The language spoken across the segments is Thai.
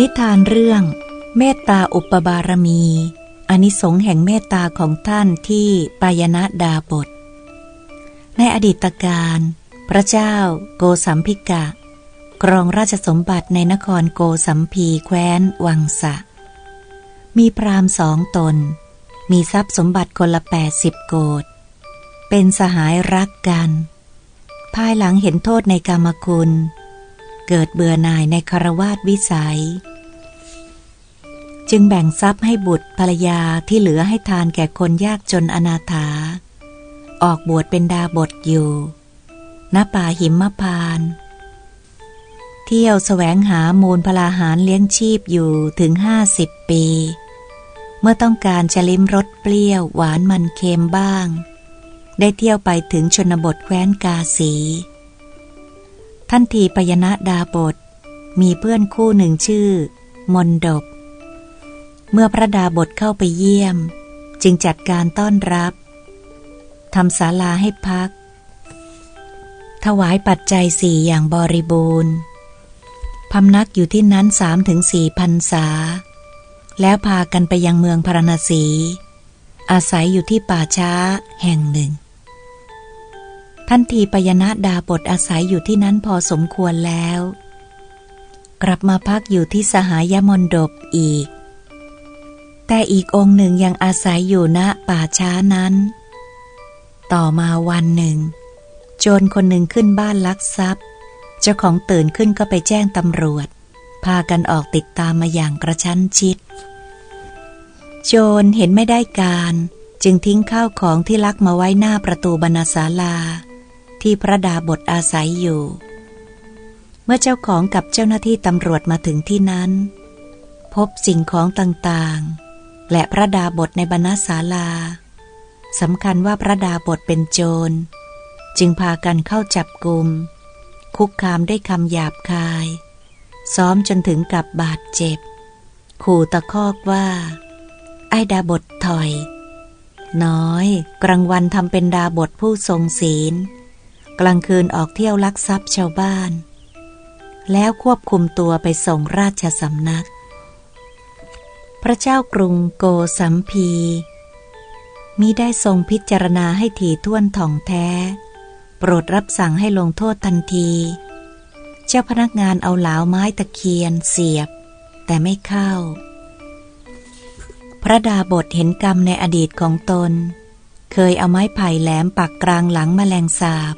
นิทานเรื่อง เมตตาอุปบารมีอนิสงส์แห่งเมตตาของท่านที่ปายณดาบท ในอดีตการ พระเจ้าโกสัมพิกะครองราชสมบัติในนครโกสัมพีแคว้นวังสะ มีพราหมณ์สองตน มีทรัพย์สมบัติคนละแปดสิบโกดเป็นสหายรักกัน ภายหลังเห็นโทษในกรรมคุณ เกิดเบื่อหน่ายในคารวาสวิสัย จึงแบ่งทรัพย์ให้บุตรภรรยาที่เหลือให้ทานแก่คนยากจนอนาถา ออกบวชเป็นดาบทอยู่ณป่าหิมพานต์เที่ยวแสวงหามูลพลาหารเลี้ยงชีพอยู่ถึงห้าสิบปี เมื่อต้องการจะลิ้มรสเปรี้ยวหวานมันเค็มบ้าง ได้เที่ยวไปถึงชนบทแคว้นกาสี ท่านทีปยนะดาบท มีเพื่อนคู่หนึ่งชื่อ มนดบ เมื่อพระดาบทเข้าไปเยี่ยม จึงจัดการต้อนรับทำศาลาให้พัก ถวายปัจจัยสี่อย่างบริบูรณ์พำนักอยู่ที่นั้นสามถึงสี่พันษา แล้วพากันไปยังเมืองพาราณสี อาศัยอยู่ที่ป่าช้าแห่งหนึ่ง ท่านทีปยนะดาบทอาศัยอยู่ที่นั้นพอสมควรแล้ว กลับมาพักอยู่ที่สหายมนดบอีก แต่อีกองค์หนึ่งยังอาศัยอยู่ณป่าช้านั้น ต่อมาวันหนึ่ง โจรคนหนึ่งขึ้นบ้านลักทรัพย์ เจ้าของตื่นขึ้นก็ไปแจ้งตำรวจ พากันออกติดตามมาอย่างกระชั้นชิด โจรเห็นไม่ได้การจึงทิ้งข้าวของที่ลักมาไว้หน้าประตูบรรณาศาลา ที่พระดาบทอาศัยอยู่ เมื่อเจ้าของกับเจ้าหน้าที่ตำรวจมาถึงที่นั้น พบสิ่งของต่างๆ และพระดาบทในบรรณศาลาสำคัญว่าพระดาบทเป็นโจร จึงพากันเข้าจับกลุมคุกคามได้วยคำหยาบคาย ซ้อมจนถึงกับบาดเจ็บ ขู่ตะคอกว่า ไอ้ดาบทถอย น้อย กลางวันทำเป็นดาบทผู้ทรงศีล กลางคืนออกเที่ยวลักทรัพย์ชาวบ้าน แล้วควบคุมตัวไปส่งราชสำนัก พระเจ้ากรุงโกสัมพี มิได้ทรงพิจารณาให้ถี่ถ้วนถ่องแท้ โปรดรับสั่งให้ลงโทษทันที เจ้าพนักงานเอาเหลาไม้ตะเคียนเสียบ แต่ไม่เข้า พระดาบทเห็นกรรมในอดีตของตน เคยเอาไม้ไผ่แหลมปักกลางหลังแมลงสาบ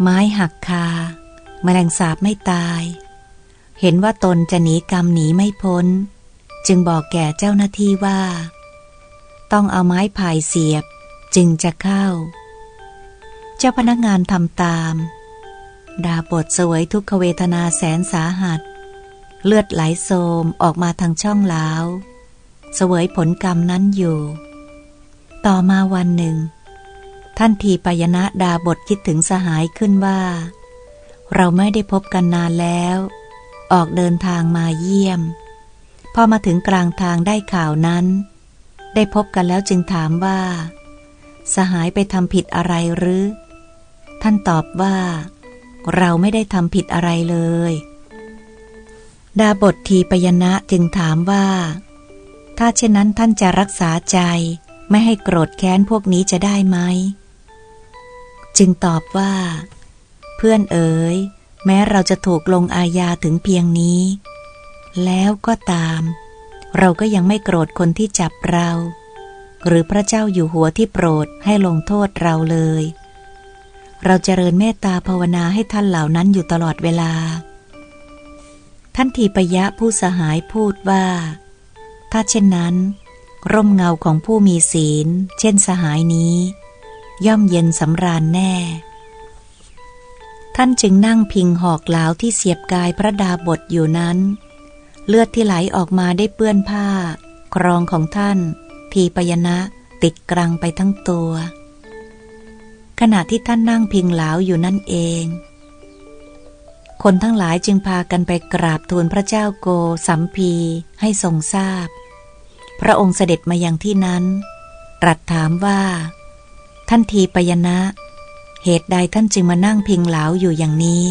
ไม้หักคา แมลงสาบไม่ตาย เห็นว่าตนจะหนีกรรมหนีไม่พ้น จึงบอกแก่เจ้าหน้าที่ว่า ต้องเอาไม้ไผ่เสียบ จึงจะเข้า เจ้าพนักงานทำตาม ดาบทสวยทุกขเวทนาแสนสาหัส เลือดไหลโสมออกมาทางช่องล้าวเสวยผลกรรมนั้นอยู่ ต่อมาวันหนึ่ง ท่านทีปยนะดาบทคิดถึงสหายขึ้นว่า เราไม่ได้พบกันนานแล้ว ออกเดินทางมาเยี่ยม พอมาถึงกลางทางได้ข่าวนั้น ได้พบกันแล้วจึงถามว่า สหายไปทำผิดอะไรหรือ ท่านตอบว่า เราไม่ได้ทำผิดอะไรเลย ดาบททีปยนะจึงถามว่า ถ้าเช่นนั้นท่านจะรักษาใจ ไม่ให้โกรธแค้นพวกนี้จะได้ไหม จึงตอบว่า เพื่อนเอ๋ย แม้เราจะถูกลงอาญาถึงเพียงนี้ แล้วก็ตาม เราก็ยังไม่โกรธคนที่จับเรา หรือพระเจ้าอยู่หัวที่โปรดให้ลงโทษเราเลย เราจเจริญเมตตาภาวนาให้ท่านเหล่านั้นอยู่ตลอดเวลา ท่านทีปยะผู้สหายพูดว่า ถ้าเช่นนั้น ร่มเงาของผู้มีศีล เช่นสหายนี้ ย่อมเย็นสำราญแน่ท่านจึงนั่งพิงหอกเหลาที่เสียบกายพระดาบทอยู่นั้น เลือดที่ไหลออกมาได้เปื้อนผ้า ครองของท่าน ทีปยนะติดกรังไปทั้งตัว ขณะที่ท่านนั่งพิงเหลาอยู่นั่นเอง คนทั้งหลายจึงพากันไปกราบทูลพระเจ้าโกสัมพีให้ทรงทราบพระองค์เสด็จมายังที่นั้น ตรัสถามว่า ท่านทีปยนะ เหตุใดท่านจึงมานั่งพิงเหลาอยู่อย่างนี้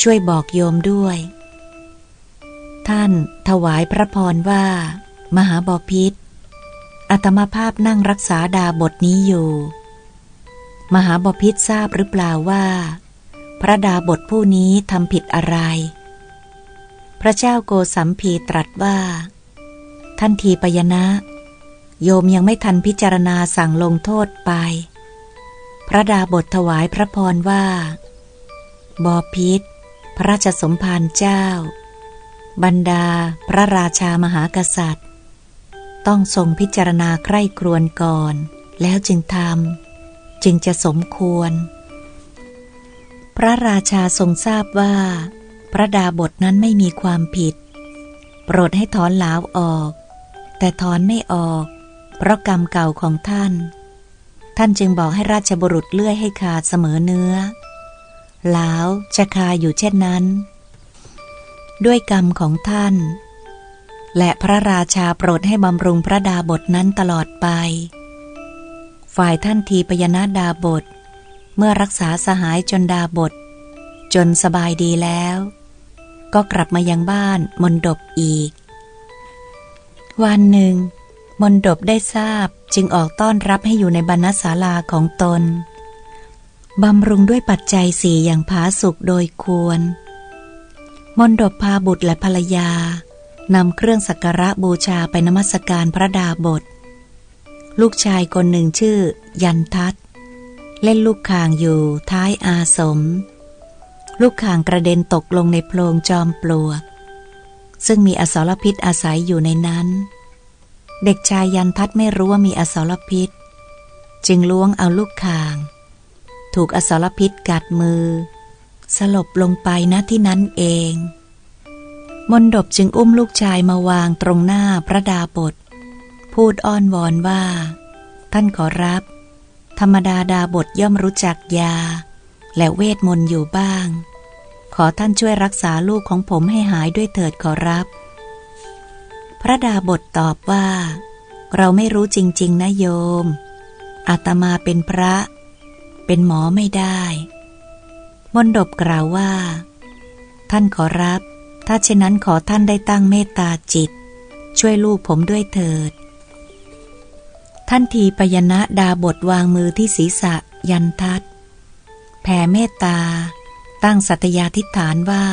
ช่วยบอกโยมด้วย ท่านถวายพระพรว่า มหาบอพิษอัตมาภาพนั่งรักษาดาบทนี้อยู่ มหาบพิษทราบหรือเปล่าว่า พระดาบทผู้นี้ทำผิดอะไร พระเจ้าโกสัมพีตรัสว่า ท่านทีปยนะ โยมยังไม่ทันพิจารณาสั่งลงโทษไป พระดาบทถวายพระพรว่าบอพิษพระราชสมภารเจ้า บรรดาพระราชามหากษัตริย์ ต้องทรงพิจารณาใคร่ครวญก่อน แล้วจึงทำจึงจะสมควร พระราชาทรงทราบว่า พระดาบทนั้นไม่มีความผิด โปรดให้ถอนหลาวออก แต่ถอนไม่ออก เพราะกรรมเก่าของท่าน ท่านจึงบอกให้ราชบุรุษเลื่อยให้ขาดเสมอเนื้อหลาวจะคาอยู่เช่นนั้น ด้วยกรรมของท่าน และพระราชาโปรดให้บำรุงพระดาบทนั้นตลอดไป ฝ่ายท่านทีปยนาดาบท เมื่อรักษาสหายจนดาบท จนสบายดีแล้ว ก็กลับมายังบ้านมนดบอีก วันหนึ่ง มนดบได้ทราบจึงออกต้อนรับให้อยู่ในบรรณศาลาของตนบำรุงด้วยปัจจัยสี่อย่างผาสุกโดยควร มนดบพาบุตรและภรรยานำเครื่องสักการะบูชาไปนมัสการพระดาบท ลูกชายคนหนึ่งชื่อ ยันทัตเล่นลูกข่างอยู่ท้ายอาสม ลูกข่างกระเด็นตกลงในโพรงจอมปลวก ซึ่งมีอสรพิษอาศัยอยู่ในนั้น เด็กชายยันทัตไม่รู้ว่ามีอสรพิษ จึงล้วงเอาลูกข่าง ถูกอสรพิษกัดมือ สลบลงไปณที่นั้นเอง มนดบจึงอุ้มลูกชายมาวางตรงหน้าพระดาบท พูดอ้อนวอนว่า ท่านขอรับ ธรรมดาดาบทย่อมรู้จักยา และเวทมนต์อยู่บ้าง ขอท่านช่วยรักษาลูกของผมให้หายด้วยเถิดขอรับ พระดาบทตอบว่า เราไม่รู้จริง ๆ นะโยมอาตมาเป็นพระ เป็นหมอไม่ได้ มนดบกล่าวว่า ท่านขอรับ ถ้าเช่นนั้นขอท่านได้ตั้งเมตตาจิต ช่วยลูกผมด้วยเถิด ท่านทีปยนะดาบทวางมือที่ศีรษะยันทัดแผ่เมตตา ตั้งสัตยาธิฐานว่า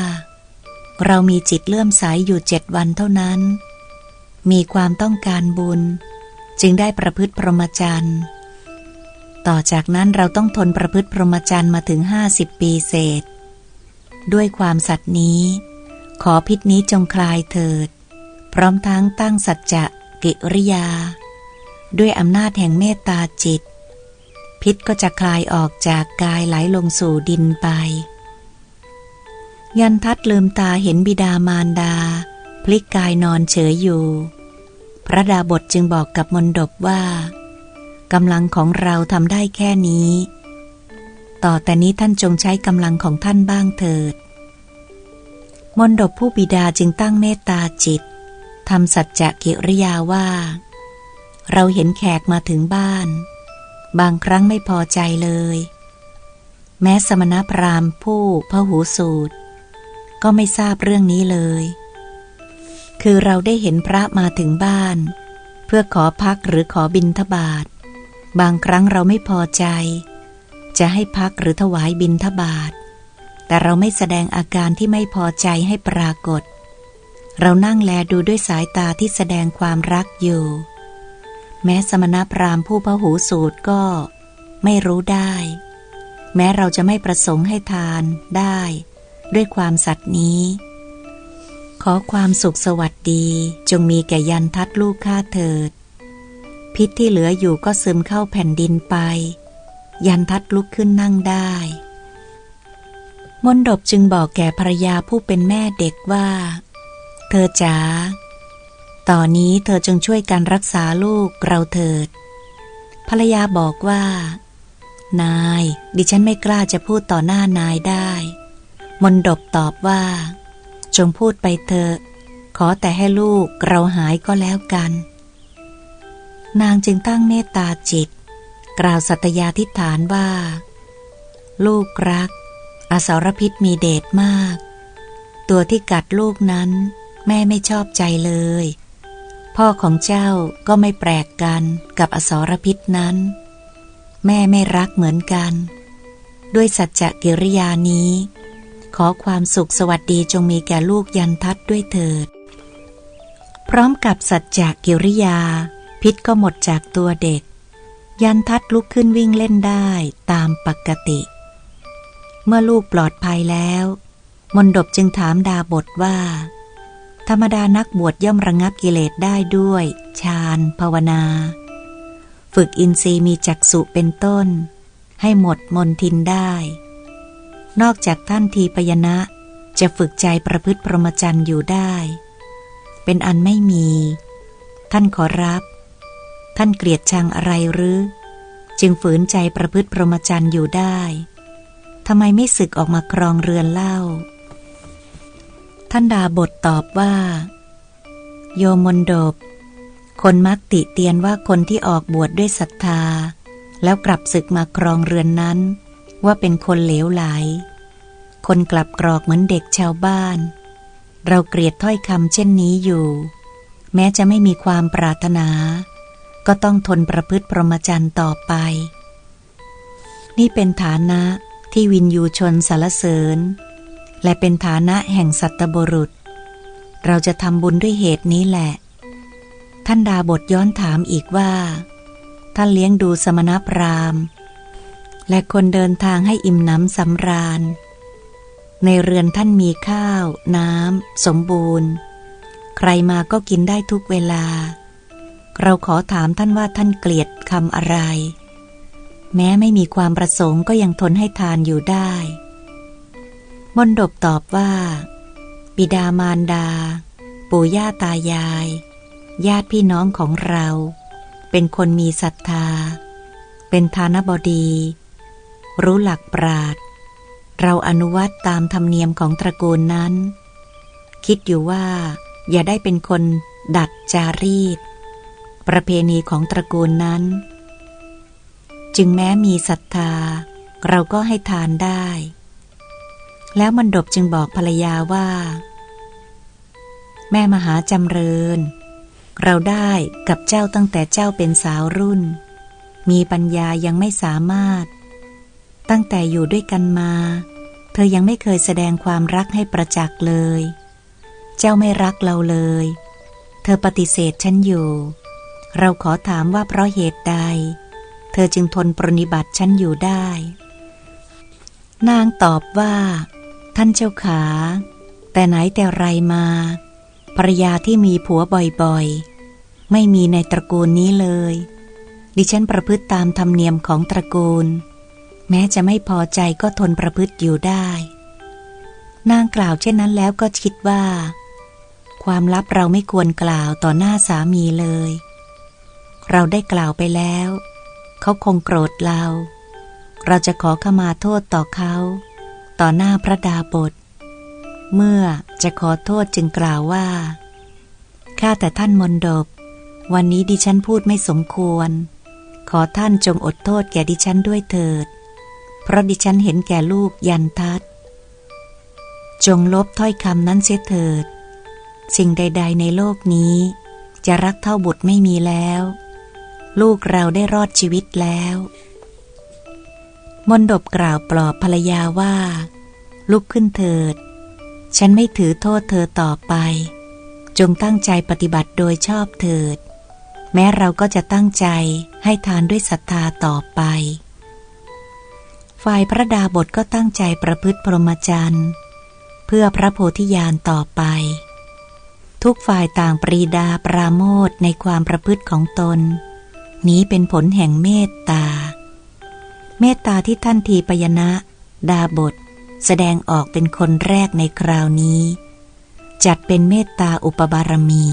เรามีจิตเลื่อมใสยอยู่เจ็ดวันเท่านั้น มีความต้องการบุญ จึงได้ประพฤติพรหมจรรย์ ต่อจากนั้นเราต้องทนประพฤติพรหมจรรย์มาถึงห้าสิบปีเศษ ด้วยความสัตย์นี้ ขอพิษนี้จงคลายเถิด พร้อมทั้งตั้งสัจจะกิริยา ด้วยอำนาจแห่งเมตตาจิต พิษก็จะคลายออกจากกายไหลลงสู่ดินไป ยันทัดลืมตาเห็นบิดามารดา พลิกกายนอนเฉยอยู่ พระดาบทจึงบอกกับมนดบว่า กำลังของเราทำได้แค่นี้ ต่อแต่นี้ท่านจงใช้กำลังของท่านบ้างเถิด มนดบผู้บิดาจึงตั้งเมตตาจิตทำสัจจะกิริยาว่า เราเห็นแขกมาถึงบ้าน บางครั้งไม่พอใจเลย แม้สมณพราหมณ์ผู้พหูสูตร ก็ไม่ทราบเรื่องนี้เลย คือเราได้เห็นพระมาถึงบ้าน เพื่อขอพักหรือขอบินทบาท บางครั้งเราไม่พอใจ จะให้พักหรือถวายบินทบาทแต่เราไม่แสดงอาการที่ไม่พอใจให้ปรากฏ เรานั่งแลดูด้วยสายตาที่แสดงความรักอยู่ แม้สมณพราหมณ์ผู้พหูสูตรก็ไม่รู้ได้ แม้เราจะไม่ประสงค์ให้ทานได้ ด้วยความสัตย์นี้ ขอความสุขสวัสดีจงมีแก่ยันทัดลูกข้าเถิด พิษที่เหลืออยู่ก็ซึมเข้าแผ่นดินไป ยันทัดลุกขึ้นนั่งได้ มนดบจึงบอกแก่ภรรยาผู้เป็นแม่เด็กว่า เธอจ๋า ต่อนนี้เธอจงช่วยกันรักษาลูกเราเถิด ภรรยาบอกว่า นาย ดิฉันไม่กล้าจะพูดต่อหน้านายได้ มนดบตอบว่า จงพูดไปเถอะ ขอแต่ให้ลูกเราหายก็แล้วกัน นางจึงตั้งเมตตาจิต กล่าวสัตยาธิฐานว่า ลูกรัก อสรพิษมีเดชมาก ตัวที่กัดลูกนั้น แม่ไม่ชอบใจเลย พ่อของเจ้าก็ไม่แปลกกันกับอสรพิษนั้น แม่ไม่รักเหมือนกัน ด้วยสัจจะกิริยานี้ ขอความสุขสวัสดีจงมีแก่ลูกยันทัดด้วยเถิด พร้อมกับสัจจะกิริยา พิษก็หมดจากตัวเด็ก ยันทัดลุกขึ้นวิ่งเล่นได้ตามปกติ เมื่อลูกปลอดภัยแล้ว มนดบจึงถามดาบทว่า ธรรมดานักบวชย่อมระงับกิเลสได้ด้วยฌานภาวนา ฝึกอินทรีย์มีจักษุเป็นต้น ให้หมดมนทินได้ นอกจากท่านทีปยนะจะฝึกใจประพฤติพรหมจรรย์อยู่ได้ เป็นอันไม่มี ท่านขอรับ ท่านเกลียดชังอะไรหรือ จึงฝืนใจประพฤติพรหมจรรย์อยู่ได้ทำไมไม่ศึกออกมาครองเรือนเล่า ท่านดาบทตอบว่า โยมนดบ คนมักติเตียนว่าคนที่ออกบวชดด้วยศรัทธา แล้วกลับศึกมาครองเรือนนั้น ว่าเป็นคนเหลวไหล คนกลับกรอกเหมือนเด็กชาวบ้าน เราเกลียดถ้อยคำเช่นนี้อยู่ แม้จะไม่มีความปรารถนา ก็ต้องทนประพฤติพรหมจรรย์ต่อไป นี่เป็นฐานะที่วินยูชนสารเสริญ และเป็นฐานะแห่งสัตบุรุษ เราจะทำบุญด้วยเหตุนี้แหละ ท่านดาบทย้อนถามอีกว่า ท่านเลี้ยงดูสมณพราหมณ์ และคนเดินทางให้อิ่มน้ำสำราญ ในเรือนท่านมีข้าว น้ำสมบูรณ์ ใครมาก็กินได้ทุกเวลา เราขอถามท่านว่าท่านเกลียดคำอะไร แม้ไม่มีความประสงค์ก็ยังทนให้ทานอยู่ได้มนดบตอบว่า บิดามารดา ปู่ย่าตายาย ญาติพี่น้องของเรา เป็นคนมีศรัทธา เป็นทานบดี รู้หลักปราดเราอนุวัตตามธรรมเนียมของตระกูลนั้น คิดอยู่ว่า อย่าได้เป็นคนดัดจารีต ประเพณีของตระกูลนั้น จึงแม้มีศรัทธา เราก็ให้ทานได้ แล้วมันดบจึงบอกภรรยาว่า แม่มหาจำเริญ เราได้กับเจ้าตั้งแต่เจ้าเป็นสาวรุ่น มีปัญญายังไม่สามารถ ตั้งแต่อยู่ด้วยกันมา เธอยังไม่เคยแสดงความรักให้ประจักษ์เลย เจ้าไม่รักเราเลย เธอปฏิเสธฉันอยู่ เราขอถามว่าเพราะเหตุใด เธอจึงทนปรนนิบัติฉันอยู่ได้ นางตอบว่า ท่านเจ้าขา แต่ไหนแต่ไรมาภรรยาที่มีผัวบ่อยๆ ไม่มีในตระกูลนี้เลย ดิฉันประพฤติตามธรรมเนียมของตระกูล แม้จะไม่พอใจก็ทนประพฤติอยู่ได้ นางกล่าวเช่นนั้นแล้วก็คิดว่า ความลับเราไม่ควรกล่าวต่อหน้าสามีเลย เราได้กล่าวไปแล้ว เขาคงโกรธเรา เราจะขอขมาโทษต่อเขา ต่อหน้าพระดาบท เมื่อจะขอโทษจึงกล่าวว่า ข้าแต่ท่านมนดบ วันนี้ดิฉันพูดไม่สมควร ขอท่านจงอดโทษแก่ดิฉันด้วยเถิด เพราะดิฉันเห็นแก่ลูกยันทัด จงลบถ้อยคำนั้นเสียเถิด สิ่งใด ๆ ในโลกนี้จะรักเท่าบุตรไม่มีแล้ว ลูกเราได้รอดชีวิตแล้ว มนดบกล่าวปลอบภรรยาว่า ลุกขึ้นเถิด ฉันไม่ถือโทษเธอต่อไป จงตั้งใจปฏิบัติโดยชอบเถิด แม้เราก็จะตั้งใจให้ทานด้วยศรัทธาต่อไป ฝ่ายพระดาบทก็ตั้งใจประพฤติพรหมจรรย์เพื่อพระโพธิญาณต่อไปทุกฝ่ายต่างปรีดาปราโมทในความประพฤติของตน นี้เป็นผลแห่งเมตตา เมตตาที่ท่านทีปยนะ ดาบท แสดงออกเป็นคนแรกในคราวนี้ จัดเป็นเมตตาอุปบารมี